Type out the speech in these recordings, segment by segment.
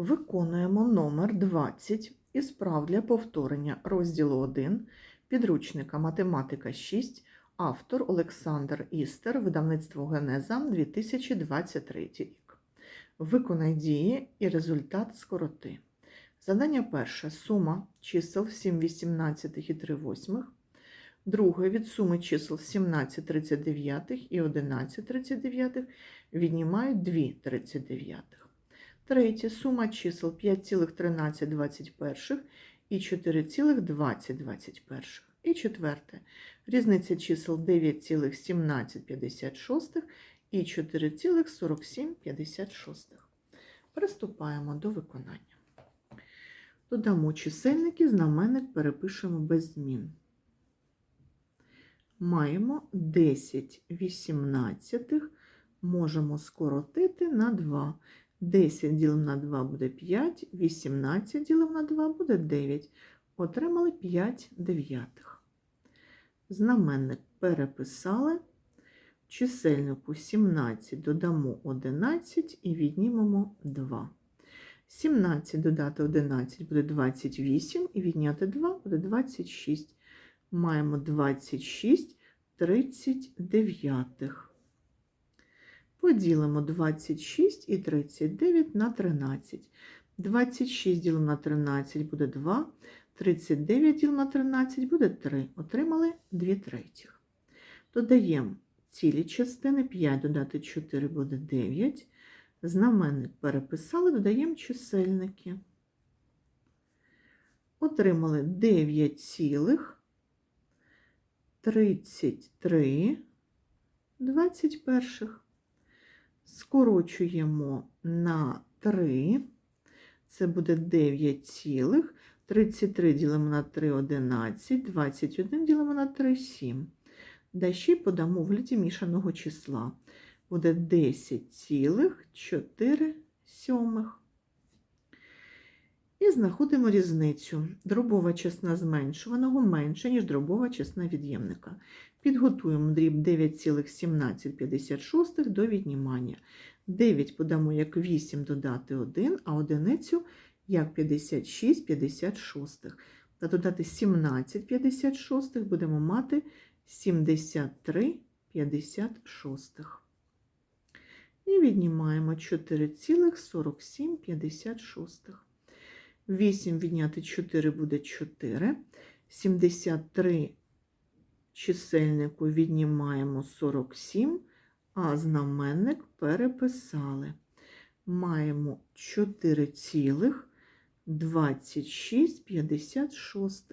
Виконуємо номер 20 із прав для повторення розділу 1 підручника Математика 6, автор Олександр Істер, видавництво Генеза 2023 рік. Виконай дії і результат скороти. Задання перше. Сума чисел 7 18 і 3 восьмих. Друге від суми чисел 17 39 і 11 39 віднімають 2 39. Третє сума чисел 5,1321 і 4,2021. І четверте різниця чисел 9,1756 і 4,4756. Приступаємо до виконання. Додамо чисельники, знаменник перепишемо без змін. Маємо 10 вісімнадцятих, можемо скоротити на 2. 10 ділимо на 2 буде 5, 18 ділимо на 2 буде 9. Отримали 5 дев'ятих. Знаменник переписали. Чисельнику 17 додамо 11 і віднімемо 2. 17 додати 11 буде 28 і відняти 2 буде 26. Маємо 26 39. Поділимо 26 і 39 на 13. 26 ділимо на 13 буде 2, 39 ділимо на 13 буде 3. Отримали 2 третіх. Додаємо цілі частини, 5 додати 4 буде 9. Знаменник переписали, додаємо чисельники. Отримали 9 цілих 33 21. Скорочуємо на 3. Це буде 9 цілих. 33 ділимо на 3 11, 21 ділимо на 3 7. Далі подамо в вигляді мішаного числа. Буде 10 цілих 4 сьомих. І знаходимо різницю. Дробова чесна зменшуваного менше, ніж дробова чесна від'ємника. Підготуємо дріб 9,1756 до віднімання. 9 подамо як 8 додати 1, а одиницю як 56 56. Та додати 17 56 будемо мати 73 56. І віднімаємо 4,47 56. 8 відняти 4 буде 4. 73 чисельнику віднімаємо 47, а знаменник переписали. Маємо 4 26 56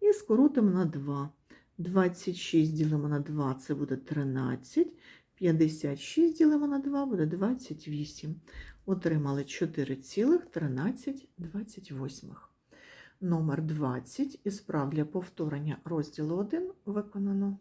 і скоротимо на 2. 26 ділимо на 2, це буде 13. 56 ділимо на 2 буде 28. Отримали 4,1328. Номер 20 із прав для повторення розділу 1 виконано.